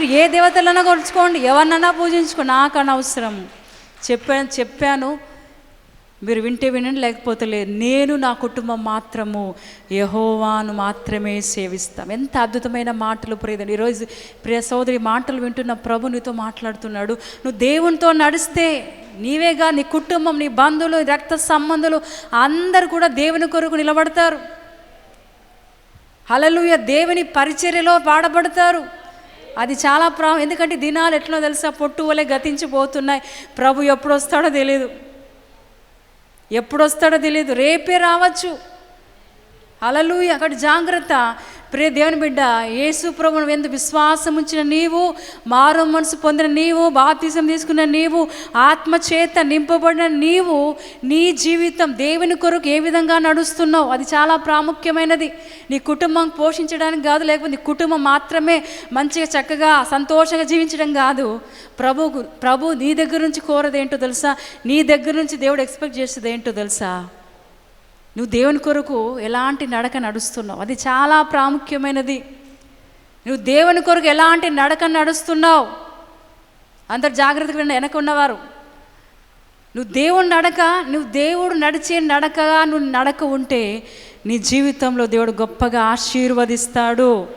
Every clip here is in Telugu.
మీరు ఏ దేవతలన్నా కొలుచుకోండి ఎవరినన్నా పూజించుకో నాకు అనవసరం చెప్పాను చెప్పాను. మీరు వింటే వినండి లేకపోతే లేదు. నేను నా కుటుంబం మాత్రము యహోవాను మాత్రమే సేవిస్తాం. ఎంత అద్భుతమైన మాటలు ప్రియదండి ఈరోజు ప్రియ సోదరి మాటలు వింటున్న ప్రభు నీతో మాట్లాడుతున్నాడు. నువ్వు దేవునితో నడిస్తే నీవేగా నీ కుటుంబం నీ బంధువులు రక్త సంబంధులు అందరు కూడా దేవుని కొరకు నిలబడతారు. హలలుయ దేవుని పరిచర్యలో వాడబడతారు. అది చాలా ప్రా ఎందుకంటే దినాలు ఎట్లా తెలుసా పొట్టు వలె గతించిపోతున్నాయి. ప్రభు ఎప్పుడు వస్తాడో తెలియదు ఎప్పుడు వస్తాడో తెలియదు రేపే రావచ్చు. అలలు అక్కడ జాగ్రత్త. ప్రే దేవుని బిడ్డ యేసు ప్రభువు ఎంత విశ్వాసం ఉంచిన నీవు మారు మనసు పొందిన నీవు బాప్తిజం తీసుకున్న నీవు ఆత్మచేత నింపబడిన నీవు నీ జీవితం దేవుని కొరకు ఏ విధంగా నడుస్తున్నావు? అది చాలా ప్రాముఖ్యమైనది. నీ కుటుంబం పోషించడానికి కాదు లేకపోతే నీ కుటుంబం మాత్రమే మంచిగా చక్కగా సంతోషంగా జీవించడం కాదు. ప్రభు ప్రభు నీ దగ్గర నుంచి కోరదేంటో తెలుసా? నీ దగ్గర నుంచి దేవుడు ఎక్స్పెక్ట్ చేసేది ఏంటో తెలుసా? నువ్వు దేవుని కొరకు ఎలాంటి నడక నడుస్తున్నావు? అది చాలా ప్రాముఖ్యమైనది. నువ్వు దేవుని కొరకు ఎలాంటి నడక నడుస్తున్నావు? అందరు జాగ్రత్తగా వెనక ఉన్నవారు. నువ్వు దేవుడు నడక నువ్వు దేవుడు నడిచే నడకగా నువ్వు నడక ఉంటే నీ జీవితంలో దేవుడు గొప్పగా ఆశీర్వదిస్తాడు.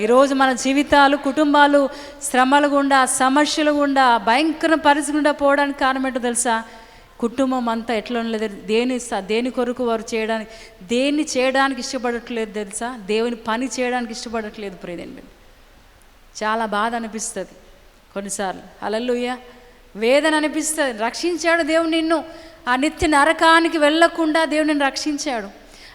ఈరోజు మన జీవితాలు కుటుంబాలు శ్రమలు గుండా సమస్యలు గుండా భయంకర పరిస్థితి గుండా పోవడానికి కారణం ఏంటో తెలుసా? కుటుంబం అంతా ఎట్లా ఉండలేదు దేని దేని కొరకు వారు చేయడానికి దేన్ని చేయడానికి ఇష్టపడట్లేదు తెలుసా? దేవుని పని చేయడానికి ఇష్టపడట్లేదు ప్రేదండి చాలా బాధ అనిపిస్తుంది కొన్నిసార్లు. అలల్లుయ్య వేదన అనిపిస్తుంది. రక్షించాడు దేవుడు నిన్ను. ఆ నిత్య నరకానికి వెళ్ళకుండా దేవుడు నిన్ను రక్షించాడు.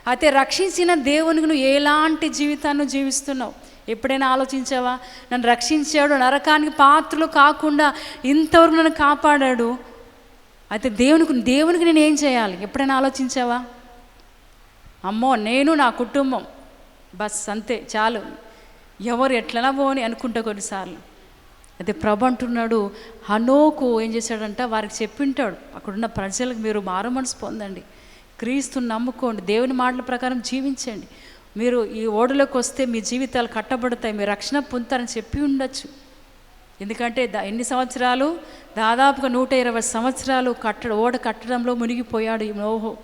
అయితే రక్షించిన దేవునికి నువ్వు ఎలాంటి జీవితాన్ని జీవిస్తున్నావు? ఎప్పుడైనా ఆలోచించావా? నన్ను రక్షించాడు నరకానికి పాత్రలు కాకుండా ఇంతవరకు నన్ను కాపాడాడు. అయితే దేవునికి దేవునికి నేను ఏం చేయాలి? ఎప్పుడైనా ఆలోచించావా? అమ్మో నేను నా కుటుంబం. బస్ అంతే చాలు. ఎవరు ఎట్లనా పోని అనుకుంటా కొన్నిసార్లు. అయితే ప్రభు అంటున్నాడు హనోకు ఏం చేశాడంట? వారికి చెప్పింటాడు. అక్కడున్న ప్రజలకు మీరు మారు మనసు పొందండి. క్రీస్తుని నమ్ముకోండి. దేవుని మాటల ప్రకారం జీవించండి. మీరు ఈ ఓడలోకి వస్తే మీ జీవితాలు కట్టబడతాయి. మీరు రక్షణ పొందుతారని చెప్పి ఉండొచ్చు. ఎందుకంటే దా- ఎన్ని సంవత్సరాలు? దాదాపుగా నూట ఇరవై సంవత్సరాలు కట్టడం ఓడ కట్టడంలో మునిగిపోయాడు ఈ నోహో.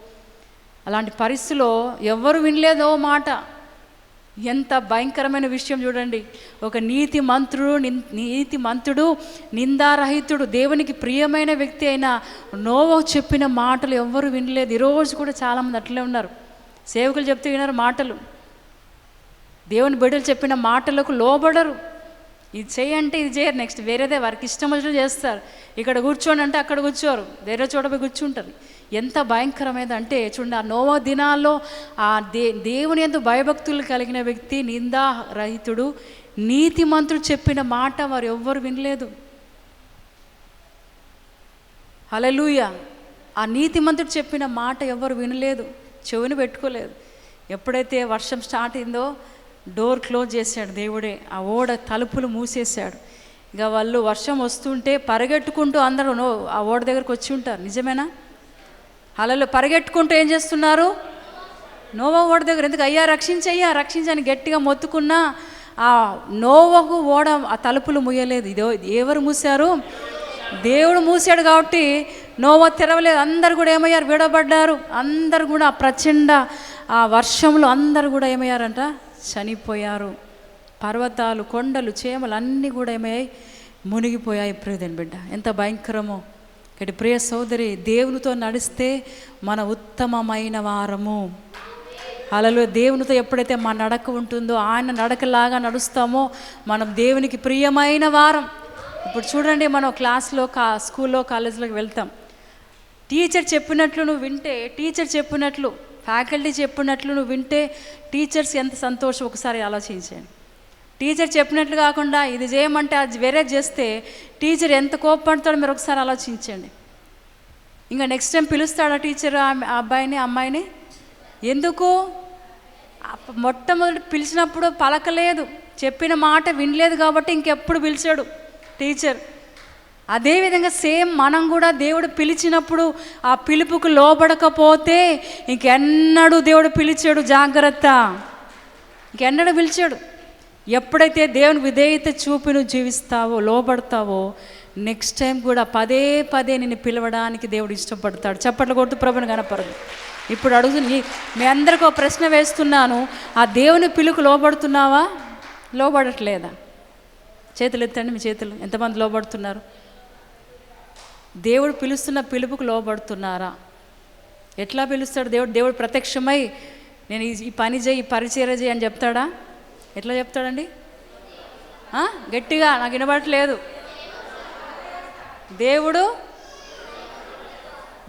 అలాంటి పరిస్థితిలో ఎవరు వినలేదో మాట. ఎంత భయంకరమైన విషయం చూడండి. ఒక నీతి మంత్రుడు నిన్- నీతి మంత్రుడు నిందారహితుడు దేవునికి ప్రియమైన వ్యక్తి అయిన నోవో చెప్పిన మాటలు ఎవ్వరు వినలేదు. ఈరోజు కూడా చాలామంది అట్లే ఉన్నారు. సేవకులు చెప్తే విన్నారు మాటలు. దేవుని బిడ్డలు చెప్పిన మాటలకు లోబడరు. ఇది చేయంటే ఇది చేయరు నెక్స్ట్ వేరేదే వారికి ఇష్టం వచ్చినట్టు చేస్తారు. ఇక్కడ కూర్చోండి అంటే అక్కడ కూర్చోరు వేరే చోట పోయి కూర్చుంటారు ఎంత భయంకరమైనది అంటే చూడండి ఆ నోవ దినాల్లో ఆ దే దేవుని ఎందు భయభక్తులు కలిగిన వ్యక్తి నిందారహితుడు నీతిమంతుడు చెప్పిన మాట వారు ఎవ్వరు వినలేదు. హలలుయ ఆ నీతిమంతుడు చెప్పిన మాట ఎవరు వినలేదు చెవిని పెట్టుకోలేదు. ఎప్పుడైతే వర్షం స్టార్ట్ అయిందో డోర్ క్లోజ్ చేశాడు దేవుడే. ఆ ఓడ తలుపులు మూసేశాడు. ఇక వాళ్ళు వర్షం వస్తుంటే పరిగెట్టుకుంటూ అందరూ నో ఆ ఓడ దగ్గరకు వచ్చి ఉంటారు. నిజమేనా? అలా పరిగెట్టుకుంటూ ఏం చేస్తున్నారు? నోవా ఓడ దగ్గర. ఎందుకు? అయ్యా రక్షించయ్యా రక్షించని గట్టిగా మొత్తుకున్నా ఆ నోవకు ఓడ ఆ తలుపులు ముయ్యలేదు ఇదో ఎవరు మూసారు దేవుడు మూసాడు కాబట్టి నోవ తెరవలేదు. అందరు కూడా ఏమయ్యారు? విడబడ్డారు. అందరు కూడా ఆ ప్రచండ ఆ వర్షంలో అందరు కూడా ఏమయ్యారంట? చనిపోయారు. పర్వతాలు కొండలు చేమలు అన్నీ కూడా ఏమయ్యాయి మునిగిపోయాయి. ప్రియదని బిడ్డ ఎంత భయంకరమో. ఇక్కడ ప్రియ సోదరి దేవునితో నడిస్తే మన ఉత్తమమైన వారము. అలలో దేవునితో ఎప్పుడైతే మన నడక ఉంటుందో ఆయన నడకలాగా నడుస్తామో మనం దేవునికి ప్రియమైన వారం. ఇప్పుడు చూడండి మనం క్లాస్లో కా స్కూల్లో కాలేజీలోకి వెళ్తాం. టీచర్ చెప్పినట్లు నువ్వు వింటే టీచర్ చెప్పినట్లు ఫ్యాకల్టీ చెప్పినట్లు నువ్వు వింటే టీచర్స్ ఎంత సంతోషం. ఒకసారి ఆలోచించండి. టీచర్ చెప్పినట్లు కాకుండా ఇది చేయమంటే అది వేరే చేస్తే టీచర్ ఎంత కోపడతాడో మీరు ఒకసారి ఆలోచించండి. ఇంకా నెక్స్ట్ టైం పిలుస్తాడా టీచర్ ఆ అబ్బాయిని అమ్మాయిని? ఎందుకు? మొట్టమొదటి పిలిచినప్పుడు పలకలేదు. చెప్పిన మాట వినలేదు కాబట్టి ఇంకెప్పుడు పిలిచాడు టీచర్. అదేవిధంగా సేమ్ మనం కూడా దేవుడు పిలిచినప్పుడు ఆ పిలుపుకు లోబడకపోతే ఇంకెన్నడూ దేవుడు పిలిచాడు జాగ్రత్త. ఇంకెన్నడూ పిలిచాడు. ఎప్పుడైతే దేవుని విధేయత చూపి నువ్వు జీవిస్తావో లోబడతావో నెక్స్ట్ టైం కూడా పదే పదే నిన్ను పిలవడానికి దేవుడు ఇష్టపడతాడు. చప్పట్లు కొడుతూ ప్రభుని కనపరదు ఇప్పుడు అడుగు నీ- మీ అందరికి ఒక ప్రశ్న వేస్తున్నాను. ఆ దేవుని పిలుకు లోబడుతున్నావా? లోబడట్లేదా? చేతులు ఎత్తండి మీ చేతులు. ఎంతమంది లోబడుతున్నారు? దేవుడు పిలుస్తున్న పిలుపుకు లోబడుతున్నారా? ఎట్లా పిలుస్తాడు దేవుడు? దేవుడు ప్రత్యక్షమై నేను ఈ- పని చేయి ఈ చేయి అని చెప్తాడా? ఎట్లా చెప్తాడండి? గట్టిగా నాకు వినబడట్లేదు. దేవుడు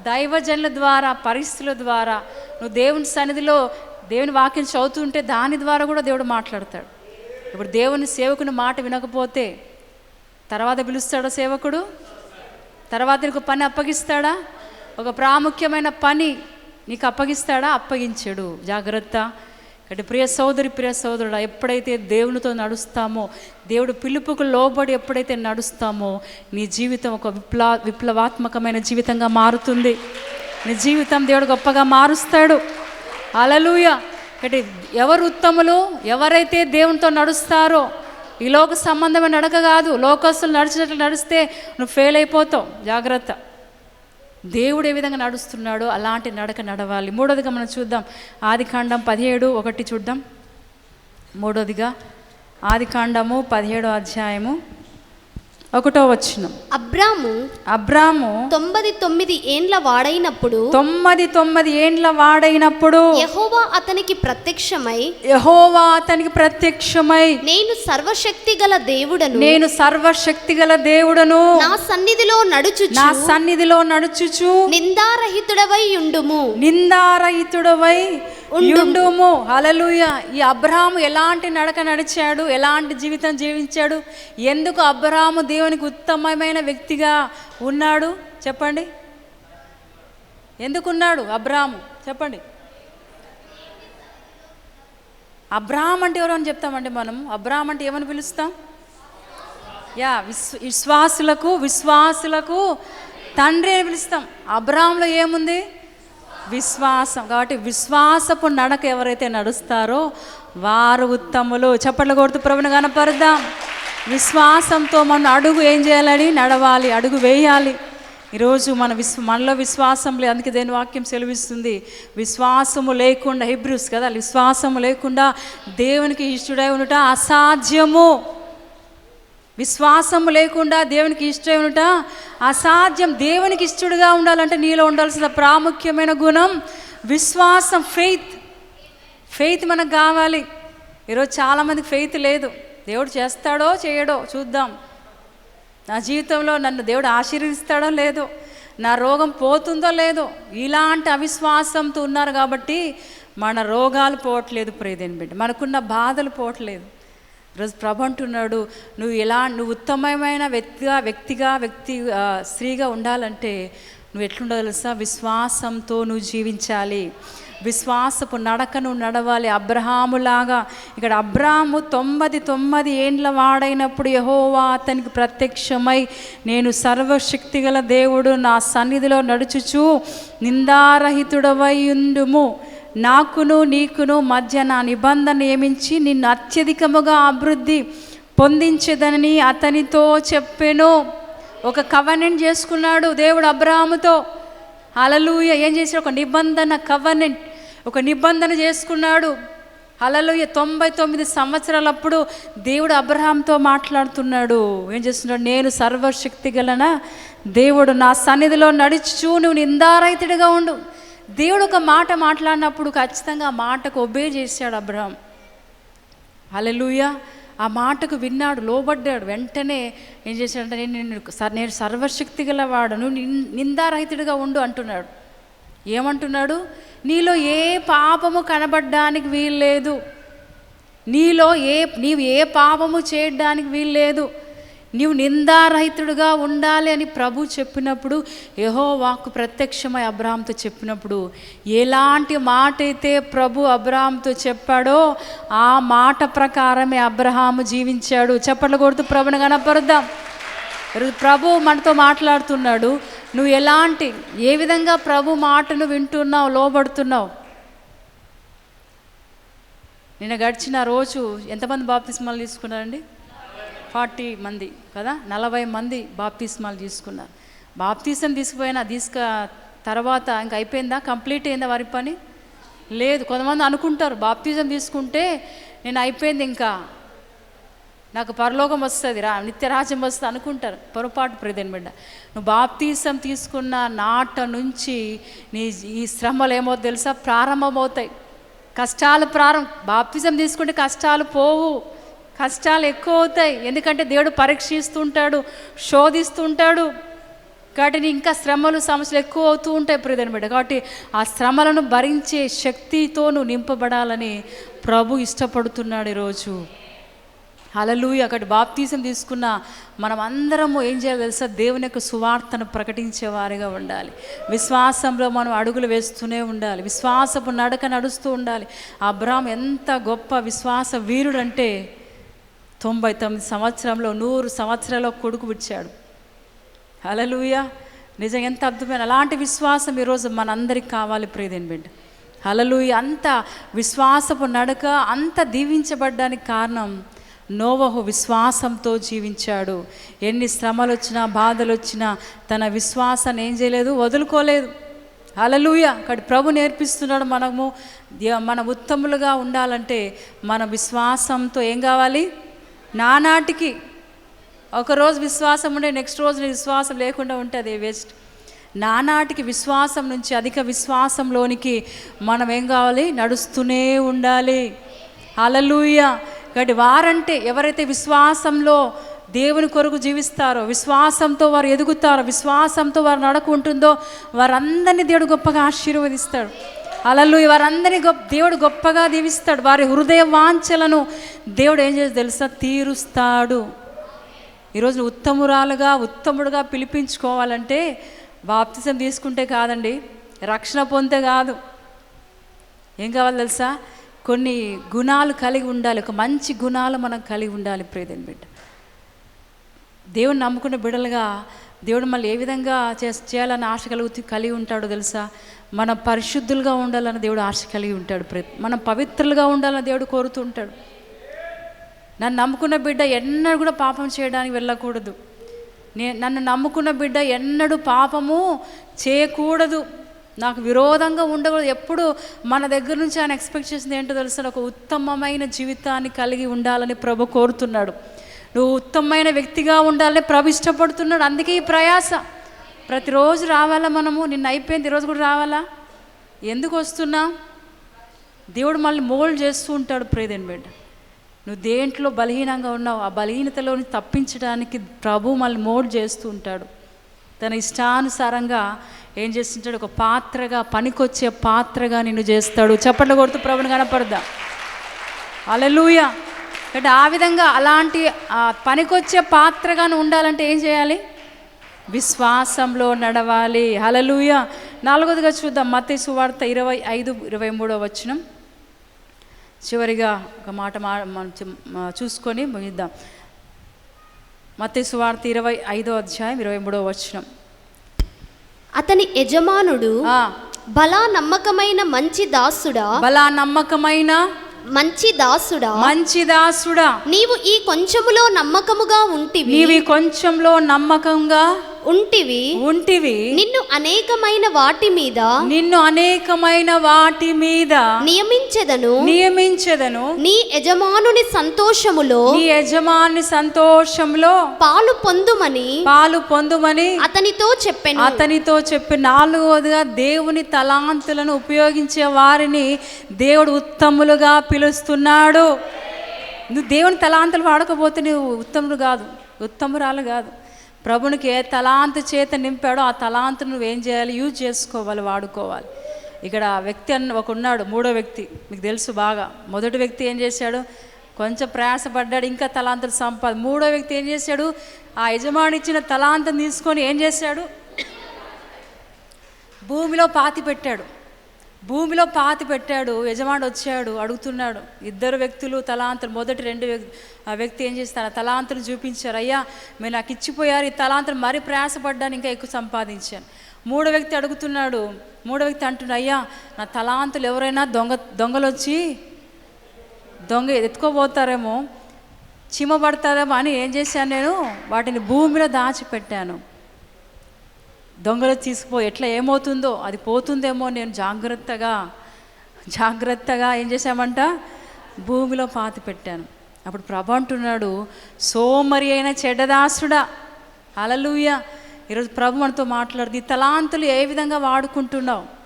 దైవజనుల ద్వారా పరిస్థితుల ద్వారా నువ్వు దేవుని సన్నిధిలో దేవుని వాక్యం చదువుతుంటే దాని ద్వారా కూడా దేవుడు మాట్లాడతాడు. ఇప్పుడు దేవుని సేవకుని మాట వినకపోతే తర్వాత పిలుస్తాడా సేవకుడు? తర్వాత నీకు పని అప్పగిస్తాడా? ఒక ప్రాముఖ్యమైన పని నీకు అప్పగిస్తాడా? అప్పగించడు. జాగ్రత్త. అంటే ప్రియ సోదరి ప్రియ సోదరుడా ఎప్పుడైతే దేవునితో నడుస్తామో దేవుడు పిలుపుకు లోబడి ఎప్పుడైతే నడుస్తామో నీ జీవితం ఒక విప్ల విప్లవాత్మకమైన జీవితంగా మారుతుంది. నీ జీవితం దేవుడు గొప్పగా మారుస్తాడు. అలలుయ అంటే ఎవరు ఉత్తములు ఎవరైతే దేవునితో నడుస్తారో ఈ లోక సంబంధమైన నడక కాదు. లోకస్తులు నడిచినట్లు నడిస్తే నువ్వు ఫెయిల్ అయిపోతావు. జాగ్రత్త. దేవుడు ఏ విధంగా నడుస్తున్నాడో అలాంటి నడక నడవాలి. మూడోదిగా మనం చూద్దాం. ఆదికాండం పదిహేడు ఒకటి చూద్దాం. మూడోదిగా ఆదికాండము పదిహేడో అధ్యాయము. ఒకటో వచ్చినం అబ్రాము అబ్రాము తొంభది తొమ్మిది ఏండ్ల వాడైనప్పుడు తొమ్మిది తొమ్మిది ఏండ్ల వాడైనప్పుడు యెహోవా అతనికి ప్రత్యక్షమై యహోవా అతనికి ప్రత్యక్షమై నేను సర్వశక్తి గల దేవుడను నేను సర్వశక్తి గల దేవుడను నా సన్నిధిలో నడుచుచు. నా సన్నిధిలో నడుచుచు. నిందారహితుడవై ఉండుము. నిందారహితుడవై ఉండుము. హలలుయ ఈ అబ్రహాము ఎలాంటి నడక నడిచాడు? ఎలాంటి జీవితం జీవించాడు? ఎందుకు అబ్రహాము దేవునికి ఉత్తమమైన వ్యక్తిగా ఉన్నాడు? చెప్పండి. ఎందుకున్నాడు అబ్రహాము? చెప్పండి. అబ్రాహం అంటే ఎవరు అని చెప్తామండి మనం? అబ్రాహం అంటే ఏమని పిలుస్తాం? యా విశ్వ విశ్వాసులకు విశ్వాసులకు తండ్రి అని పిలుస్తాం. అబ్రహాంలో ఏముంది? విశ్వాసం. కాబట్టి విశ్వాసపు నడక ఎవరైతే నడుస్తారో వారు ఉత్తములు. చప్పట్లు కొడుతూ ప్రభుని కనపరుద్దాం విశ్వాసంతో మనం అడుగు ఏం చేయాలని? నడవాలి అడుగు వేయాలి. ఈరోజు మన విశ్వ మనలో విశ్వాసం లేదు అందుకే దేని వాక్యం సెలవిస్తుంది. విశ్వాసము లేకుండా హిబ్రూస్ కదా విశ్వాసము లేకుండా దేవునికి ఇష్టడై ఉండట అసాధ్యము. విశ్వాసం లేకుండా దేవునికి ఇష్టం అసాధ్యం. దేవునికి ఇష్టడుగా ఉండాలంటే నీలో ఉండాల్సిన ప్రాముఖ్యమైన గుణం విశ్వాసం ఫెయిత్ ఫెయిత్ మనకు కావాలి. ఈరోజు చాలామందికి ఫెయిత్ లేదు. దేవుడు చేస్తాడో చేయడో చూద్దాం. నా జీవితంలో నన్ను దేవుడు ఆశీర్వదిస్తాడో లేదో నా రోగం పోతుందో లేదో ఇలాంటి అవిశ్వాసంతో ఉన్నారు కాబట్టి మన రోగాలు పోవట్లేదు ప్రేదేని బిడ్డ. మనకున్న బాధలు పోవట్లేదు. ఈరోజు ప్రభు అంటున్నాడు నువ్వు ఎలా నువ్వు ఉత్తమమైన వ్యక్తిగా వ్యక్తిగా వ్యక్తి స్త్రీగా ఉండాలంటే నువ్వు ఎట్లుండాలో తెలుసా? విశ్వాసంతో నువ్వు జీవించాలి. విశ్వాసపు నడక నువ్వు నడవాలి. అబ్రహాములాగా ఇక్కడ అబ్రాహాము తొమ్మిది తొమ్మిది ఏండ్ల వాడైనప్పుడు యహోవా అతనికి ప్రత్యక్షమై నేను సర్వశక్తిగల దేవుడు నా సన్నిధిలో నడుచుచు నిందారహితుడవై ఉండుము. నాకును నీకును మధ్య నా నిబంధన నియమించి నిన్ను అత్యధికముగా అభివృద్ధి పొందించదనని అతనితో చెప్పెను. ఒక కవనెంట్ చేసుకున్నాడు దేవుడు అబ్రాహాముతో అలలుయ ఏం చేశాడు? ఒక నిబంధన కవనెంట్ ఒక నిబంధన చేసుకున్నాడు. అలలుయ తొంభై తొమ్మిది సంవత్సరాలప్పుడు దేవుడు అబ్రహాంతో మాట్లాడుతున్నాడు. ఏం చేస్తున్నాడు? నేను సర్వశక్తి గలన దేవుడు నా సన్నిధిలో నడుచు నువ్వు నిందారైతుడిగా ఉండు. దేవుడు ఒక మాట మాట్లాడినప్పుడు ఖచ్చితంగా ఆ మాటకు ఒబే చేశాడు అబ్రహం. హలలుయ ఆ మాటకు విన్నాడు లోబడ్డాడు. వెంటనే ఏం చేశాడంటే నేను సర్- నేను సర్వశక్తి గలవాడు నువ్వు నిందారహితుడిగా ఉండు అంటున్నాడు. ఏమంటున్నాడు? నీలో ఏ పాపము కనబడ్డానికి వీల్లేదు. నీలో ఏ నీవు ఏ పాపము చేయడానికి వీల్లేదు. నీవు నిందారహితుడుగా ఉండాలి అని ప్రభు చెప్పినప్పుడు యహో వాక్కు ప్రత్యక్షమై అబ్రాహాంతో చెప్పినప్పుడు ఎలాంటి మాట అయితే ప్రభు అబ్రాహాంతో చెప్పాడో ఆ మాట ప్రకారమే అబ్రహాము జీవించాడు. చప్పట్లు కొడుతూ ప్రభుని కనపరుద్దాం. ప్రభు మనతో మాట్లాడుతున్నాడు. నువ్వు ఎలాంటి ఏ విధంగా ప్రభు మాటను వింటున్నావు లోబడుతున్నావు? నిన్న గడిచిన రోజు ఎంతమంది బాప్తిస్మాలు తీసుకున్నారండి? ఫార్టీ మంది. కదా? నలభై మంది బాప్తిస్మాలు తీసుకున్నారు. బాప్తీసం తీసుకుపోయినా తీసుక తర్వాత ఇంక అయిపోయిందా? కంప్లీట్ అయిందా వారి పని? లేదు. కొంతమంది అనుకుంటారు బాప్తిజం తీసుకుంటే నేను అయిపోయింది ఇంకా. నాకు పరలోకం వస్తుంది రా నిత్యరాజ్యం వస్తుంది అనుకుంటారు. పొరపాటు ప్రదేని బిడ్డ. నువ్వు బాప్తీసం తీసుకున్న నాట నుంచి నీ ఈ శ్రమలు ఏమో తెలుసా? ప్రారంభమవుతాయి. కష్టాలు ప్రారంభం బాప్తిజం తీసుకుంటే కష్టాలు పోవు. కష్టాలు ఎక్కువ అవుతాయి. ఎందుకంటే దేవుడు పరీక్షిస్తుంటాడు శోధిస్తుంటాడు. కాబట్టి ఇంకా శ్రమలు సమస్యలు ఎక్కువ అవుతూ ఉంటాయి ప్రియదని బిడ్డ. కాబట్టి ఆ శ్రమలను భరించే శక్తితోను నింపబడాలని ప్రభు ఇష్టపడుతున్నాడు ఈరోజు. హలలుయ అక్కడ బాప్తీసం తీసుకున్న మనం అందరము ఏం చేయాలి తెలుసా? దేవుని యొక్క సువార్తను ప్రకటించేవారిగా ఉండాలి. విశ్వాసంలో మనం అడుగులు వేస్తూనే ఉండాలి. విశ్వాసపు నడక నడుస్తూ ఉండాలి. అబ్రామ్ ఎంత గొప్ప విశ్వాస వీరుడు అంటే తొంభై తొమ్మిది సంవత్సరంలో నూరు సంవత్సరాల కొడుకు విడిచాడు హలలుయ నిజం ఎంత అద్భుతమైన అలాంటి విశ్వాసం ఈరోజు మనందరికి కావాలి ప్రియదేని బిడ్డ. హలలుయ అంత విశ్వాసపు నడక అంత దీవించబడ్డానికి కారణం నోవహు విశ్వాసంతో జీవించాడు. ఎన్ని శ్రమలు వచ్చినా బాధలు వచ్చినా తన విశ్వాసాన్ని ఏం చేయలేదు వదులుకోలేదు. అలలుయ అక్కడ ప్రభు నేర్పిస్తున్నాడు మనము మన ఉత్తములుగా ఉండాలంటే మన విశ్వాసంతో ఏం కావాలి? నానాటికి ఒకరోజు విశ్వాసం ఉండే నెక్స్ట్ రోజు విశ్వాసం లేకుండా ఉంటే వేస్ట్ నానాటికి విశ్వాసం నుంచి అధిక విశ్వాసంలోనికి మనం ఏం కావాలి? నడుస్తూనే ఉండాలి. అలలుయ కాబట్టి వారంటే ఎవరైతే విశ్వాసంలో దేవుని కొరకు జీవిస్తారో విశ్వాసంతో వారు ఎదుగుతారో విశ్వాసంతో వారు నడకుంటుందో వారందరినీ దేవుడు గొప్పగా ఆశీర్వదిస్తాడు. అలలు వారందరినీ గొప్ప దేవుడు గొప్పగా దీవిస్తాడు. వారి హృదయ వాంఛలను దేవుడు ఏం చేసి తెలుసా? తీరుస్తాడు. ఈరోజు ఉత్తమురాలుగా ఉత్తముడుగా పిలిపించుకోవాలంటే బాప్తిసం తీసుకుంటే కాదండి రక్షణ పొందే కాదు. ఏం కావాలి తెలుసా? కొన్ని గుణాలు కలిగి ఉండాలి. ఒక మంచి గుణాలు మనం కలిగి ఉండాలి ప్రేదని బిడ్డ. దేవుని నమ్ముకున్న బిడ్డలుగా దేవుడు మళ్ళీ ఏ విధంగా చే చేయాలని ఆశ కలుగుతూ కలిగి ఉంటాడో తెలుసా? మనం పరిశుద్ధులుగా ఉండాలని దేవుడు ఆశ కలిగి ఉంటాడు. ప్రతి మనం పవిత్రులుగా ఉండాలని దేవుడు కోరుతూ ఉంటాడు. నన్ను నమ్ముకున్న బిడ్డ ఎన్నడూ కూడా పాపం చేయడానికి వెళ్ళకూడదు. నే నన్ను నమ్ముకున్న బిడ్డ ఎన్నడూ పాపము చేయకూడదు. నాకు విరోధంగా ఉండకూడదు. ఎప్పుడు మన దగ్గర నుంచి ఆయన ఎక్స్పెక్ట్ చేసింది ఏంటో తెలుసు? ఒక ఉత్తమమైన జీవితాన్ని కలిగి ఉండాలని ప్రభు కోరుతున్నాడు. నువ్వు ఉత్తమమైన వ్యక్తిగా ఉండాలని ప్రభు ఇష్టపడుతున్నాడు. అందుకే ఈ ప్రయాస. ప్రతిరోజు రావాలా మనము? నిన్న అయిపోయింది ఈరోజు కూడా రావాలా? ఎందుకు వస్తున్నా? దేవుడు మళ్ళీ మోల్డ్ చేస్తూ ఉంటాడు ప్రేదన్ బిడ్డ. నువ్వు దేంట్లో బలహీనంగా ఉన్నావు ఆ బలహీనతలోని తప్పించడానికి ప్రభు మళ్ళీ మోల్డ్ చేస్తూ ఉంటాడు. తన ఇష్టానుసారంగా ఏం చేస్తుంటాడు? ఒక పాత్రగా పనికొచ్చే పాత్రగా నిన్ను చేస్తాడు. చప్పట్లు కొడుతూ ప్రభుని కనపడదా? అలలుయ అంటే ఆ విధంగా అలాంటి పనికొచ్చే పాత్రగా నువ్వు ఉండాలంటే ఏం చేయాలి? విశ్వాసంలో నడవాలి. హలలుయ నాలుగోదిగా చూద్దాం. మత సువార్త ఇరవై ఐదు ఇరవై మూడో వచనం. చివరిగా ఒక మాట చూసుకొని ముగిద్దాం. మత సువార్త ఇరవై ఐదో అధ్యాయం ఇరవై మూడో వచనం. అతని యజమానుడు బలా నమ్మకమైన మంచి దాసుడా? బలా నమ్మకమైన మంచి దాసుడా? మంచి దాసుడా. నీవు ఈ కొంచెములో నమ్మకముగా ఉంటివి. నీవి కొంచెంలో నమ్మకంగా ఉంటివి. ఉంటివి. నిన్ను అనేకమైన వాటి మీద నిన్ను అనేకమైన వాటి మీద నియమించెదను. నియమించదను. నీ యజమానుని సంతోషములో నీ యజమాని సంతోషంలో పాలు పొందుమని పాలు పొందుమని అతనితో చెప్పెను. అతనితో చెప్పి నాలుగవదిగా దేవుని తలాంతులను ఉపయోగించే వారిని దేవుడు ఉత్తములుగా పిలుస్తున్నాడు. నువ్వు దేవుని తలాంతులు వాడకపోతే నువ్వు ఉత్తముడు కాదు ఉత్తమురాలు కాదు. ప్రభునికి ఏ తలాంతు చేత నింపాడో ఆ తలాంతు నువ్వేం చేయాలి? యూజ్ చేసుకోవాలి వాడుకోవాలి. ఇక్కడ వ్యక్తి అన్న ఒక ఉన్నాడు మూడో వ్యక్తి మీకు తెలుసు బాగా. మొదటి వ్యక్తి ఏం చేశాడు? కొంచెం ప్రయాసపడ్డాడు ఇంకా తలాంతులు సంపాద. మూడో వ్యక్తి ఏం చేశాడు? ఆ యజమాని ఇచ్చిన తలాంతం తీసుకొని ఏం చేశాడు? భూమిలో పాతి పెట్టాడు. భూమిలో పాతి పెట్టాడు యజమాని వచ్చాడు అడుగుతున్నాడు. ఇద్దరు వ్యక్తులు తలాంతులు మొదటి రెండు వ్యక్తి ఆ వ్యక్తి ఏం చేస్తారు తలాంతులు చూపించారు. అయ్యా మీరు నాకు ఇచ్చిపోయారు ఈ తలాంతులు మరీ ప్రయాసపడ్డాను ఇంకా ఎక్కువ సంపాదించాను. మూడో వ్యక్తి అడుగుతున్నాడు మూడో వ్యక్తి అంటున్నాడు అయ్యా నా తలాంతులు ఎవరైనా దొంగ దొంగలు వచ్చి దొంగ ఎత్తుకోబోతారేమో చీమ పడతారేమో అని ఏం చేశాను నేను? వాటిని భూమిలో దాచిపెట్టాను. దొంగలు తీసుకుపో ఎట్లా ఏమవుతుందో అది పోతుందేమో నేను జాగ్రత్తగా జాగ్రత్తగా ఏం చేశామంట? భూమిలో పాతి పెట్టాను. అప్పుడు ప్రభు అంటున్నాడు సోమరి అయిన చెడ్డదాసుడా అలలుయ ఈరోజు ప్రభు మనతో మాట్లాడుతుంది ఈ తలాంతులు ఏ విధంగా వాడుకుంటున్నావు?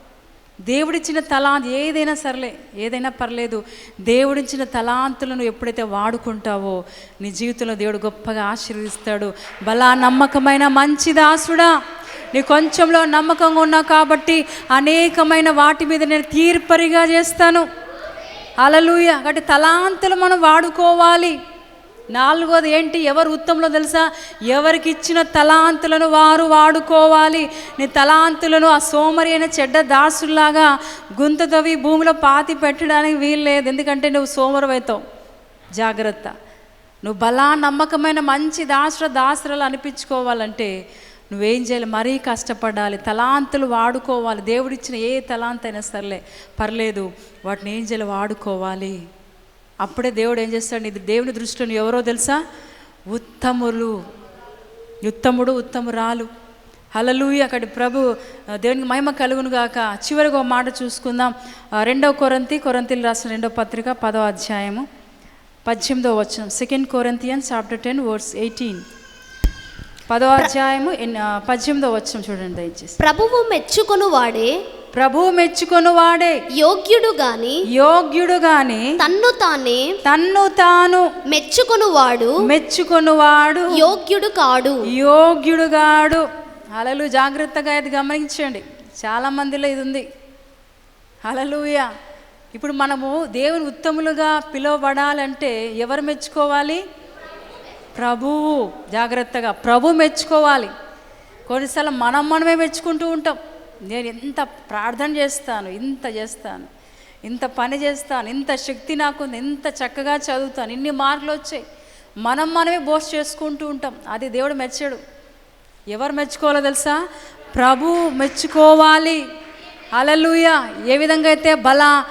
దేవుడిచ్చిన తలాంత్ ఏదైనా సర్లే ఏదైనా పర్లేదు. దేవుడిచ్చిన తలాంతులను ఎప్పుడైతే వాడుకుంటావో నీ జీవితంలో దేవుడు గొప్పగా ఆశీర్వదిస్తాడు. బలా నమ్మకమైన మంచి దాసుడా. నీ కొంచెంలో నమ్మకంగా ఉన్నావు కాబట్టి అనేకమైన వాటి మీద నేను తీర్పరిగా చేస్తాను. అలలుయ కాబట్టి తలాంతులు మనం వాడుకోవాలి. నాలుగోది ఏంటి? ఎవరు ఉత్తంలో తెలుసా? ఎవరికి ఇచ్చిన తలాంతులను వారు వాడుకోవాలి. నీ తలాంతులను ఆ సోమరి అయిన చెడ్డ దాసుల్లాగా గుంత తవ్వి భూమిలో పాతి పెట్టడానికి వీలు లేదు. ఎందుకంటే నువ్వు సోమరవైతావు. జాగ్రత్త. నువ్వు బలా నమ్మకమైన మంచి దాసుల దాసురాలు అనిపించుకోవాలంటే నువ్వేం చేయాలి? మరీ కష్టపడాలి. తలాంతులు వాడుకోవాలి. దేవుడిచ్చిన ఏ తలాంత్ అయినా సర్లే. పర్లేదు. వాటిని ఏం చేయాలి? వాడుకోవాలి. అప్పుడే దేవుడు ఏం చేస్తాడు? ఇది దేవుని దృష్టిలో ఎవరో తెలుసా? ఉత్తములు. ఉత్తముడు ఉత్తమురాలు. హలలుయ అక్కడి ప్రభు దేవునికి మహిమ కలుగును గాక. చివరిగా ఒక మాట చూసుకుందాం. రెండో రెండవ కొరంతి కొరంతిలు రాసిన రెండవ పత్రిక పదో అధ్యాయము పద్దెనిమిదో వచనం. Second Corinthian chapter ten words eighteen పదో అధ్యాయము పద్దెనిమిదో వచనం చూడండి దయచేసి. ప్రభువు మెచ్చుకొను వాడే ప్రభువు మెచ్చుకొను వాడే యోగ్యుడు గాని యోగ్యుడు గాని తన్ను తానే తన్ను తాను మెచ్చుకొను వాడు మెచ్చుకొనువాడు యోగ్యుడు కాడు. యోగ్యుడుగాడు అలలు జాగ్రత్తగా ఇది గమనించండి. చాలా మందిలో ఇది ఉంది. హలలుయ ఇప్పుడు మనము దేవుని ఉత్తములుగా పిలువబడాలంటే ఎవరు మెచ్చుకోవాలి? ప్రభువు జాగ్రత్తగా ప్రభు మెచ్చుకోవాలి. కొన్నిసార్లు మనం మనమే మెచ్చుకుంటూ ఉంటాం. నేను ఇంత ప్రార్థన చేస్తాను ఇంత చేస్తాను ఇంత పని చేస్తాను ఇంత శక్తి నాకుంది ఇంత చక్కగా చదువుతాను ఇన్ని మార్కులు వచ్చాయి. మనం మనమే బోస్ట్ చేసుకుంటూ ఉంటాం. అది దేవుడు మెచ్చాడు. ఎవరు మెచ్చుకోవాలో తెలుసా? ప్రభు మెచ్చుకోవాలి. అలలుయ ఏ విధంగా అయితే బల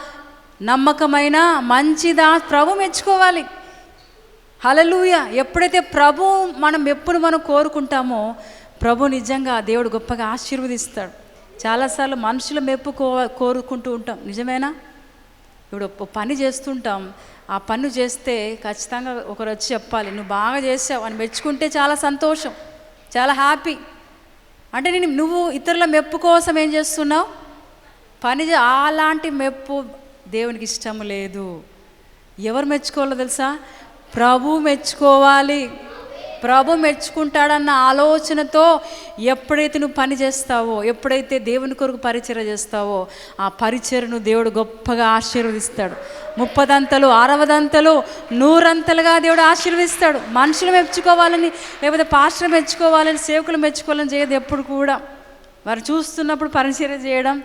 నమ్మకమైన మంచిదా ప్రభు మెచ్చుకోవాలి. హలలుయ ఎప్పుడైతే ప్రభు మనం ఎప్పుడు మనం కోరుకుంటామో ప్రభు నిజంగా దేవుడు గొప్పగా ఆశీర్వదిస్తాడు. చాలాసార్లు మనుషుల మెప్పు కో కోరుకుంటూ ఉంటాం. నిజమేనా? ఇప్పుడు పని చేస్తుంటాం. ఆ పని చేస్తే ఖచ్చితంగా ఒకరు వచ్చి చెప్పాలి నువ్వు బాగా చేసావు అని మెచ్చుకుంటే చాలా సంతోషం చాలా హ్యాపీ. అంటే నేను నువ్వు ఇతరుల మెప్పు కోసం ఏం చేస్తున్నావు? పని అలాంటి మెప్పు దేవునికి ఇష్టం లేదు. ఎవరు మెచ్చుకోవాలో తెలుసా? ప్రభు మెచ్చుకోవాలి. ప్రభు మెచ్చుకుంటాడన్న ఆలోచనతో ఎప్పుడైతే నువ్వు పని చేస్తావో ఎప్పుడైతే దేవుని కొరకు పరిచయ చేస్తావో ఆ పరిచయను దేవుడు గొప్పగా ఆశీర్వదిస్తాడు. ముప్పదంతలు అరవదంతలు నూరంతలుగా దేవుడు ఆశీర్వదిస్తాడు. మనుషులు మెచ్చుకోవాలని లేకపోతే పాస్టర్ మెచ్చుకోవాలని సేవకులు మెచ్చుకోవాలని చేయదు ఎప్పుడు కూడా. వారు చూస్తున్నప్పుడు పరిచయం చేయడం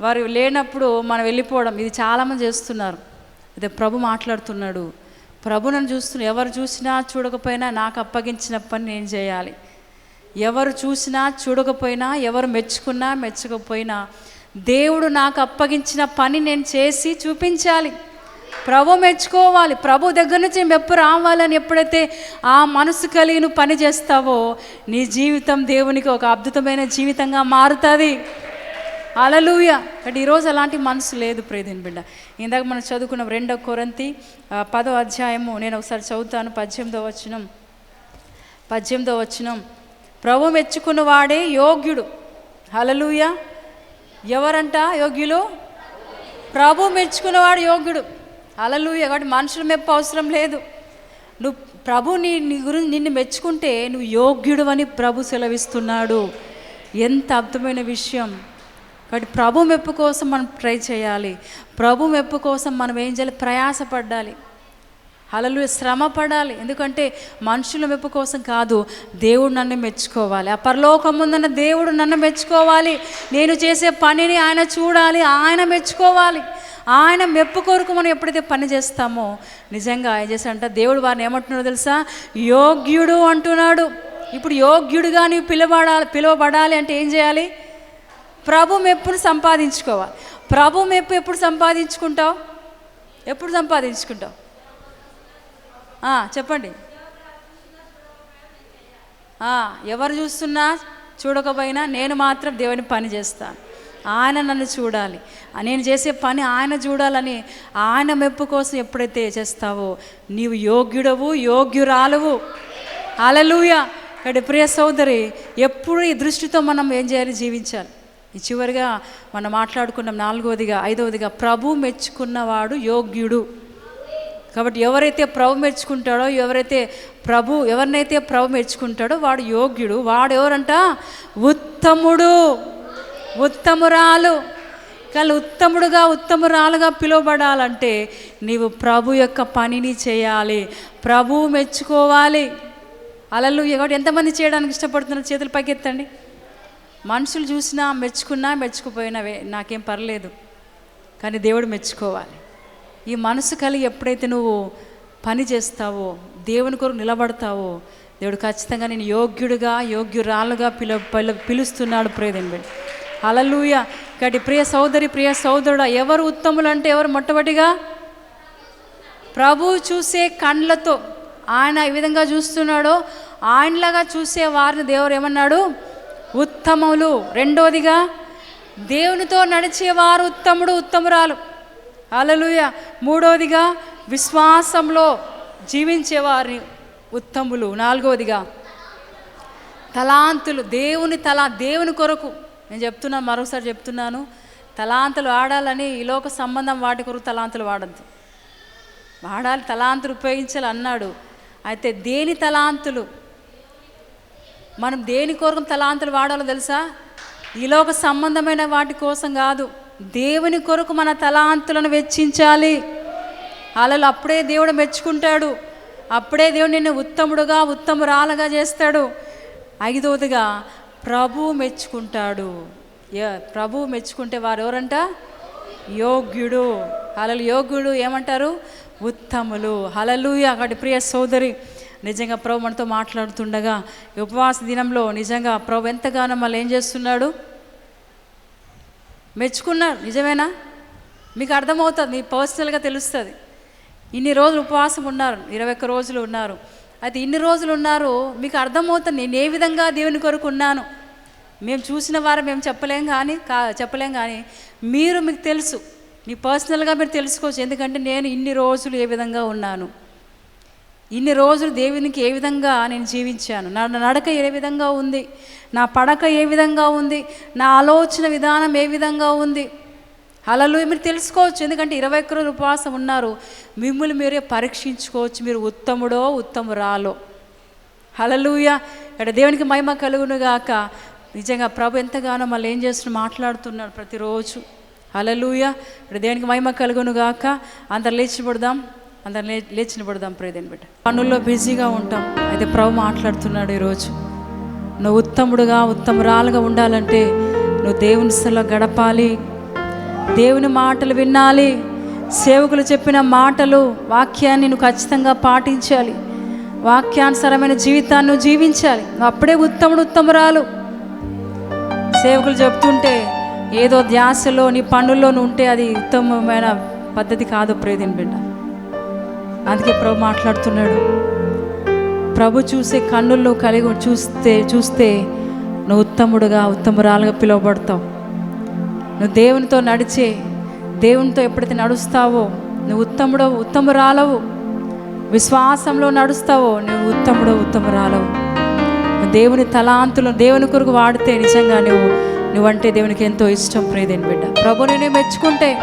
వారు లేనప్పుడు మనం వెళ్ళిపోవడం ఇది చాలామంది చేస్తున్నారు. అదే ప్రభు మాట్లాడుతున్నాడు. ప్రభు నన్ను చూస్తున్నా ఎవరు చూసినా చూడకపోయినా నాకు అప్పగించిన పని నేను చేయాలి. ఎవరు చూసినా చూడకపోయినా ఎవరు మెచ్చుకున్నా మెచ్చకపోయినా దేవుడు నాకు అప్పగించిన పని నేను చేసి చూపించాలి. ప్రభు మెచ్చుకోవాలి. ప్రభు దగ్గర నుంచి మెప్పు రావాలని ఎప్పుడైతే ఆ మనసు కలిగి నువ్వు పని చేస్తావో నీ జీవితం దేవునికి ఒక అద్భుతమైన జీవితంగా మారుతుంది. అలలుయ బట్ ఈరోజు అలాంటి మనసు లేదు ప్రేదిన్ బిడ్డ. ఇందాక మనం చదువుకున్న రెండో కొరంతి పదో అధ్యాయము. నేను ఒకసారి చదువుతాను. పద్దెనిమిదో వచనం. పద్దెనిమిదో వచనం. ప్రభు మెచ్చుకున్న వాడే యోగ్యుడు. హలలుయ ఎవరంట యోగ్యులు? ప్రభు మెచ్చుకున్నవాడు యోగ్యుడు. అలలుయ కాబట్టి మనుషుల మెప్పు అవసరం లేదు. నువ్వు ప్రభు నీ నీ గురించి నిన్ను మెచ్చుకుంటే నువ్వు యోగ్యుడు అని ప్రభు సెలవిస్తున్నాడు. ఎంత అద్భుతమైన విషయం. కాబట్టి ప్రభు మెప్పు కోసం మనం ట్రై చేయాలి. ప్రభు మెప్పు కోసం మనం ఏం చేయాలి? ప్రయాసపడాలి అలలు శ్రమ పడాలి ఎందుకంటే మనుషుల మెప్పు కోసం కాదు దేవుడు నన్ను మెచ్చుకోవాలి. ఆ పరలోకం దేవుడు నన్ను మెచ్చుకోవాలి. నేను చేసే పనిని ఆయన చూడాలి. ఆయన మెచ్చుకోవాలి. ఆయన మెప్పు కొరకు మనం ఎప్పుడైతే పని చేస్తామో నిజంగా ఏం చేశాడంట దేవుడు వారిని ఏమంటున్నాడో తెలుసా? యోగ్యుడు అంటున్నాడు. ఇప్పుడు యోగ్యుడుగా నీవు పిలవడాలి పిలువబడాలి అంటే ఏం చేయాలి? ప్రభు మెప్పును సంపాదించుకోవాలి. ప్రభు మెప్పు ఎప్పుడు సంపాదించుకుంటావు? ఎప్పుడు సంపాదించుకుంటావు? చెప్పండి. ఎవరు చూస్తున్నా చూడకపోయినా నేను మాత్రం దేవుని పని చేస్తాను. ఆయన నన్ను చూడాలి. నేను చేసే పని ఆయన చూడాలని ఆయన మెప్పు కోసం ఎప్పుడైతే చేస్తావో నీవు యోగ్యుడవు యోగ్యురాలవు. అలలుయ ఇక్కడ ప్రియ సోదరి ఎప్పుడు ఈ దృష్టితో మనం ఏం చేయాలి? జీవించాలి. చివరిగా మనం మాట్లాడుకున్నాం నాలుగవదిగా ఐదవదిగా ప్రభు మెచ్చుకున్నవాడు యోగ్యుడు. కాబట్టి ఎవరైతే ప్రభు మెచ్చుకుంటాడో ఎవరైతే ప్రభు ఎవరినైతే ప్రభు మెచ్చుకుంటాడో వాడు యోగ్యుడు. వాడు ఎవరంట ఉత్తముడు. ఉత్తమురాలు. కానీ ఉత్తముడుగా ఉత్తమురాలుగా పిలువబడాలంటే నీవు ప్రభు యొక్క పనిని చేయాలి. ప్రభు మెచ్చుకోవాలి. అలలు కాబట్టి ఎంతమంది చేయడానికి ఇష్టపడుతున్నారు? చేతులు పైకెత్తండి. మనుషులు చూసినా మెచ్చుకున్నా మెచ్చుకుపోయినవే నాకేం పర్లేదు. కానీ దేవుడు మెచ్చుకోవాలి. ఈ మనసు కలిగి ఎప్పుడైతే నువ్వు పని చేస్తావో దేవుని కొరకు నిలబడతావో దేవుడు ఖచ్చితంగా నేను యోగ్యుడిగా యోగ్యురాలుగా పిలు పిలు పిలుస్తున్నాడు. ప్రియదండి అలలుయ కాబట్టి ప్రియ సోదరి ప్రియ సోదరుడా ఎవరు ఉత్తములు అంటే ఎవరు మొట్టమొదటిగా? ప్రభు చూసే కండ్లతో ఆయన ఈ విధంగా చూస్తున్నాడో ఆయనలాగా చూసే వారిని దేవుడు ఏమన్నాడు? ఉత్తములు రెండోదిగా దేవునితో నడిచేవారు ఉత్తముడు ఉత్తమురాలు. అలలుయ మూడోదిగా విశ్వాసంలో జీవించేవారిని ఉత్తములు. నాలుగోదిగా తలాంతులు. దేవుని తలా దేవుని కొరకు. నేను చెప్తున్నాను మరొకసారి చెప్తున్నాను. తలాంతులు వాడాలని ఈ లోక సంబంధం వాటి కొరకు తలాంతులు వాడద్దు. వాడాలి తలాంతులు ఉపయోగించాలి అన్నాడు. అయితే దేని తలాంతులు? మనం దేని కొరకు తలాంతులు వాడాలో తెలుసా? ఈ ఒక సంబంధమైన వాటి కోసం కాదు. దేవుని కొరకు మన తలాంతులను వెచ్చించాలి. అలలు అప్పుడే దేవుడు మెచ్చుకుంటాడు. అప్పుడే దేవుడు నిన్ను ఉత్తముడుగా ఉత్తమురాలుగా చేస్తాడు. ఐదవదిగా ప్రభు మెచ్చుకుంటాడు. ప్రభు మెచ్చుకుంటే వారు ఎవరంట? యోగ్యుడు. అలలు యోగ్యుడు ఏమంటారు? ఉత్తములు. హలలు అక్కడి ప్రియ సోదరి. నిజంగా ప్రభు మనతో మాట్లాడుతుండగా ఉపవాస దినంలో నిజంగా ప్రభు ఎంతగానో మళ్ళీ ఏం చేస్తున్నాడు? మెచ్చుకున్నారు. నిజమేనా? మీకు అర్థమవుతుంది. మీ పర్సనల్గా తెలుస్తుంది. ఇన్ని రోజులు ఉపవాసం ఉన్నారు. ఇరవై ఒక్క రోజులు ఉన్నారు. అయితే ఇన్ని రోజులు ఉన్నారు మీకు అర్థమవుతుంది. నేను ఏ విధంగా దేవుని కొరకు ఉన్నాను? మేము చూసిన వారు మేము చెప్పలేం కానీ కా చెప్పలేం కానీ మీరు మీకు తెలుసు. మీ పర్సనల్గా మీరు తెలుసుకోవచ్చు. ఎందుకంటే నేను ఇన్ని రోజులు ఏ విధంగా ఉన్నాను? ఇన్ని రోజులు దేవునికి ఏ విధంగా నేను జీవించాను? నా నడక ఏ విధంగా ఉంది? నా పడక ఏ విధంగా ఉంది? నా ఆలోచన విధానం ఏ విధంగా ఉంది? అలలు మీరు తెలుసుకోవచ్చు. ఎందుకంటే ఇరవై ఒక్క రోజులు ఉపవాసం ఉన్నారు. మిమ్మల్ని మీరే పరీక్షించుకోవచ్చు. మీరు ఉత్తముడో ఉత్తమురాలో. హలలుయ ఇక్కడ దేవునికి మహిమ కలుగునుగాక నిజంగా ప్రభు ఎంతగానో మళ్ళీ ఏం చేస్తున్నా మాట్లాడుతున్నాడు ప్రతిరోజు. హలలుయ ఇక్కడ దేవునికి మహిమ కలుగునుగాక అందరు లేచి పడదాం. అందరం లే లేచి నిలబడదాం ప్రేదేని బిడ్డ. పనుల్లో బిజీగా ఉంటాం. అయితే ప్రభు మాట్లాడుతున్నాడు ఈరోజు. నువ్వు ఉత్తముడుగా ఉత్తమురాలుగా ఉండాలంటే నువ్వు దేవుని స్థలో గడపాలి. దేవుని మాటలు వినాలి. సేవకులు చెప్పిన మాటలు వాక్యాన్ని నువ్వు ఖచ్చితంగా పాటించాలి. వాక్యానుసరమైన జీవితాన్ని నువ్వు జీవించాలి. నువ్వు అప్పుడే ఉత్తముడు ఉత్తమురాలు. సేవకులు చెప్తుంటే ఏదో ధ్యాసలో నీ పనుల్లోనూ ఉంటే అది ఉత్తమమైన పద్ధతి కాదు ప్రేదిన్ బిడ్డ. అందుకే ప్రభు మాట్లాడుతున్నాడు. ప్రభు చూసే కన్నుల్లో కలిగి చూస్తే చూస్తే నువ్వు ఉత్తముడుగా ఉత్తమురాలుగా పిలువబడతావు. నువ్వు దేవునితో నడిచే దేవునితో ఎప్పుడైతే నడుస్తావో నువ్వు ఉత్తముడో ఉత్తమురాలవు. విశ్వాసంలో నడుస్తావో నువ్వు ఉత్తముడవు ఉత్తమురాలవు. నువ్వు దేవుని తలాంతులు దేవుని కొరకు వాడితే నిజంగా నువ్వు నువ్వంటే దేవునికి ఎంతో ఇష్టం ప్రేదేని బిడ్డ. ప్రభు నేను మెచ్చుకుంటే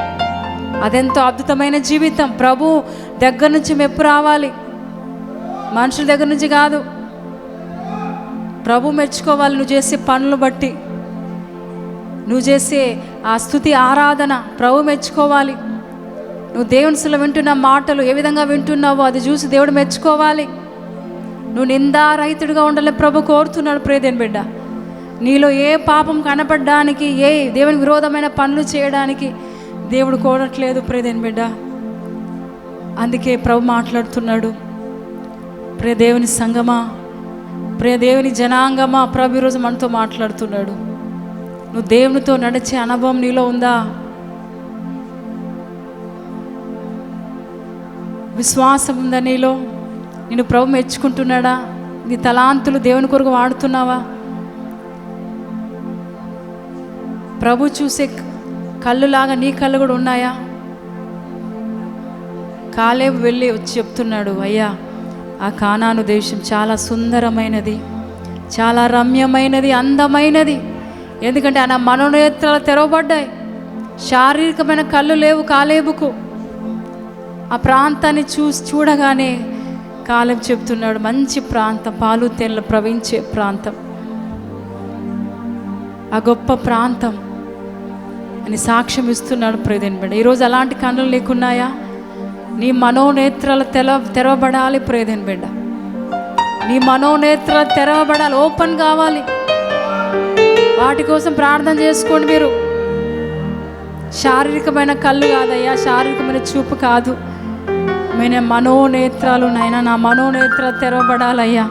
అదెంతో అద్భుతమైన జీవితం. ప్రభు దగ్గర నుంచి మెప్పు రావాలి. మనుషుల దగ్గర నుంచి కాదు. ప్రభు మెచ్చుకోవాలి. నువ్వు చేసే పనులు బట్టి. నువ్వు చేసే ఆ స్థుతి ఆరాధన ప్రభు మెచ్చుకోవాలి. నువ్వు దేవుని శిల వింటున్న మాటలు ఏ విధంగా వింటున్నావో అది చూసి దేవుడు మెచ్చుకోవాలి. నువ్వు నిందారహితుడిగా ఉండాలని ప్రభు కోరుతున్నాడు. ప్రేదేని బిడ్డ నీలో ఏ పాపం కనపడడానికి ఏ దేవుని విరోధమైన పనులు చేయడానికి దేవుడు కోరట్లేదు ప్రేదేని బిడ్డ. అందుకే ప్రభు మాట్లాడుతున్నాడు. ప్రే దేవుని సంగమా ప్రే దేవుని జనాంగమా ప్రభు ఈరోజు మనతో మాట్లాడుతున్నాడు. నువ్వు దేవునితో నడిచే అనుభవం నీలో ఉందా? విశ్వాసం ఉందా నీలో? నిన్ను ప్రభు మెచ్చుకుంటున్నాడా? నీ తలాంతులు దేవుని కొరకు వాడుతున్నావా? ప్రభు చూసే కళ్ళులాగా నీ కళ్ళు కూడా ఉన్నాయా? కాలేబు వెళ్ళి వచ్చి చెప్తున్నాడు అయ్యా ఆ కానాను దేశం చాలా సుందరమైనది చాలా రమ్యమైనది అందమైనది. ఎందుకంటే ఆయన మనోనేత్రాలు తెరవబడ్డాయి. శారీరకమైన కళ్ళు లేవు కాలేబుకు. ఆ ప్రాంతాన్ని చూసి చూడగానే కాలం చెప్తున్నాడు మంచి ప్రాంతం పాలు తెల్ల ప్రవహించే ప్రాంతం. ఆ గొప్ప ప్రాంతం అని సాక్ష్యం ఇస్తున్నాడు ప్రేదేన్ బిడ్డ ఈరోజు అలాంటి కన్నులు లేకున్నాయా నీ మనోనేత్రాలు తెల తెరవబడాలి ప్రేదేన్ బిడ్డ నీ మనోనేత్రాలు తెరవబడాలి. ఓపెన్ కావాలి. వాటి కోసం ప్రార్థన చేసుకోండి మీరు. శారీరకమైన కళ్ళు కాదయ్యా శారీరకమైన చూపు కాదు. మన మనోనేత్రాలు నాయన నా మనోనేత్ర తెరవబడాలయ్యా.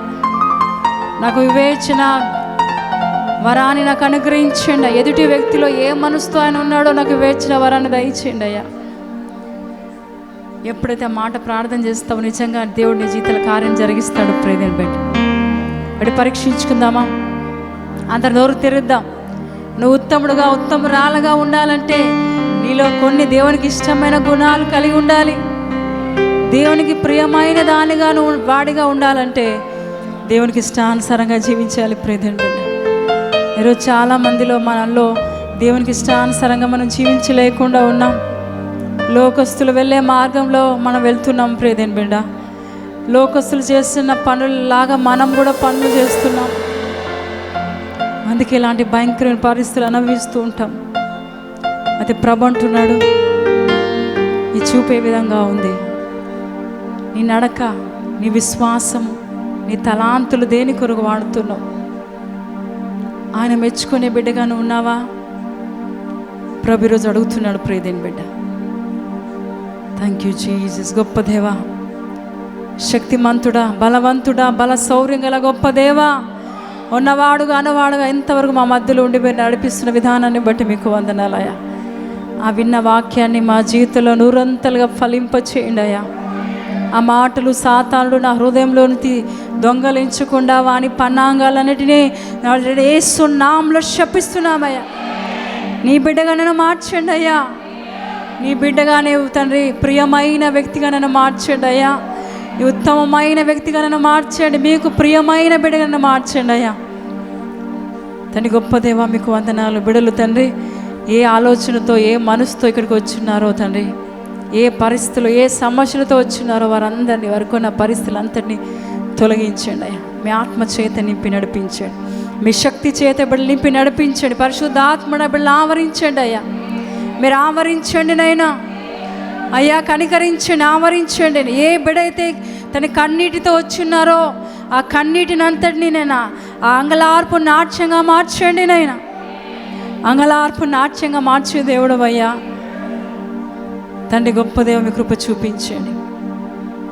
నాకు వివేచన వరాన్ని నాకు అనుగ్రహించండి ఎదుటి వ్యక్తిలో ఏ మనసుతో ఆయన ఉన్నాడో నాకు వేచిన వరాన్ని దయచేయండి అయ్యా. ఎప్పుడైతే ఆ మాట ప్రార్థన చేస్తావో నిజంగా దేవుడు నీ కార్యం జరిగిస్తాడు. ప్రేదని బట్టి. బట్టి పరీక్షించుకుందామా? అందరి నోరు తెరుద్దాం. నువ్వు ఉత్తముడుగా ఉత్తమురాలుగా ఉండాలంటే నీలో కొన్ని దేవునికి ఇష్టమైన గుణాలు కలిగి ఉండాలి. దేవునికి ప్రియమైన దానిగా నువ్వు వాడిగా ఉండాలంటే దేవునికి ఇష్టానుసారంగా జీవించాలి. ప్రేదేని ఈరోజు చాలా మందిలో మనలో దేవునికి ఇష్టానుసారంగా మనం జీవించలేకుండా ఉన్నాం. లోకస్తులు వెళ్ళే మార్గంలో మనం వెళ్తున్నాం ప్రేదేని బిడ్డ. లోకస్తులు చేస్తున్న పనులలాగా మనం కూడా పనులు చేస్తున్నాం. అందుకే ఇలాంటి భయంకరమైన పరిస్థితులు అనుభవిస్తూ ఉంటాం. అయితే ప్రభు అంటున్నాడు నీ చూపే విధంగా ఉంది? నీ నడక నీ విశ్వాసం నీ తలాంతులు దేని కొరకు వాడుతున్నావు? ఆయన మెచ్చుకునే బిడ్డగాను ఉన్నావా? ప్రభు ఈరోజు అడుగుతున్నాడు ప్రియదేని బిడ్డ. థ్యాంక్ యూ జీజస్ గొప్ప దేవా. శక్తిమంతుడా బలవంతుడా బల శౌర్యం గల గొప్ప దేవా. ఉన్నవాడుగా అన్నవాడుగా ఎంతవరకు మా మధ్యలో ఉండి మీరు నడిపిస్తున్న విధానాన్ని బట్టి మీకు వందనాలయ్యా. ఆ విన్న వాక్యాన్ని మా జీవితంలో నూరంతలుగా ఫలింపచేయండి అయ్యా. ఆ మాటలు సాతానుడు నా హృదయంలోని దొంగలించకుండా వాని పన్నాంగాలన్నిటినీ ఏసునాంలో శపిస్తున్నామయ్యా. నీ బిడ్డగా నన్ను మార్చండి అయ్యా. నీ బిడ్డగానే తండ్రి ప్రియమైన వ్యక్తిగా నన్ను మార్చండి అయ్యా. ఈ ఉత్తమమైన వ్యక్తిగా నన్ను మార్చండి. మీకు ప్రియమైన బిడ్డగా నన్ను మార్చండి అయ్యా. తండ్రి గొప్ప దేవా మీకు వందనాలు. బిడలు తండ్రి ఏ ఆలోచనతో ఏ మనసుతో ఇక్కడికి వచ్చినారో తండ్రి ఏ పరిస్థితులు ఏ సమస్యలతో వచ్చినారో వారందరినీ వరకున్న పరిస్థితులంతటినీ తొలగించండి అయ్యా. మీ ఆత్మ చేత నింపి నడిపించండి. మీ శక్తి చేత బిడ్డ నింపి నడిపించండి. పరిశుద్ధాత్మ బిడ్డలు ఆవరించండి అయ్యా. మీరు ఆవరించండి నైనా అయ్యా కనికరించండి ఆవరించండి. ఏ బిడైతే తన కన్నీటితో వచ్చున్నారో ఆ కన్నీటిని అంతటిని నేను ఆ అంగలార్పు నాట్యంగా మార్చండి నైనా అంగలార్పు నాట్యంగా మార్చే దేవుడు అయ్యా. తండ్రి గొప్ప దేవ మీ కృప చూపించండి.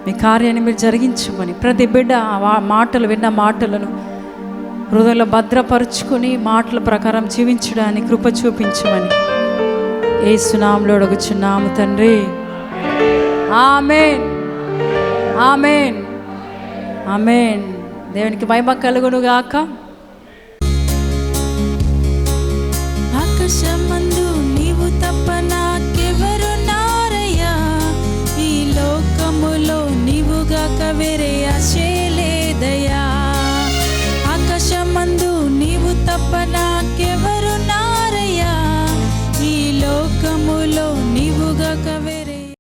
మీ కార్యాన్ని మీరు జరిగించమని ప్రతి బిడ్డ మాటలు విన్న మాటలను హృదయంలో భద్రపరుచుకొని మాటల ప్రకారం జీవించడానికి కృప చూపించమని. ఏ సునాములో అడుగుచున్నాము తండ్రి. ఆమెన్. ఆమెన్. ఆమెన్. దేవునికి మహిమ కలుగును గాక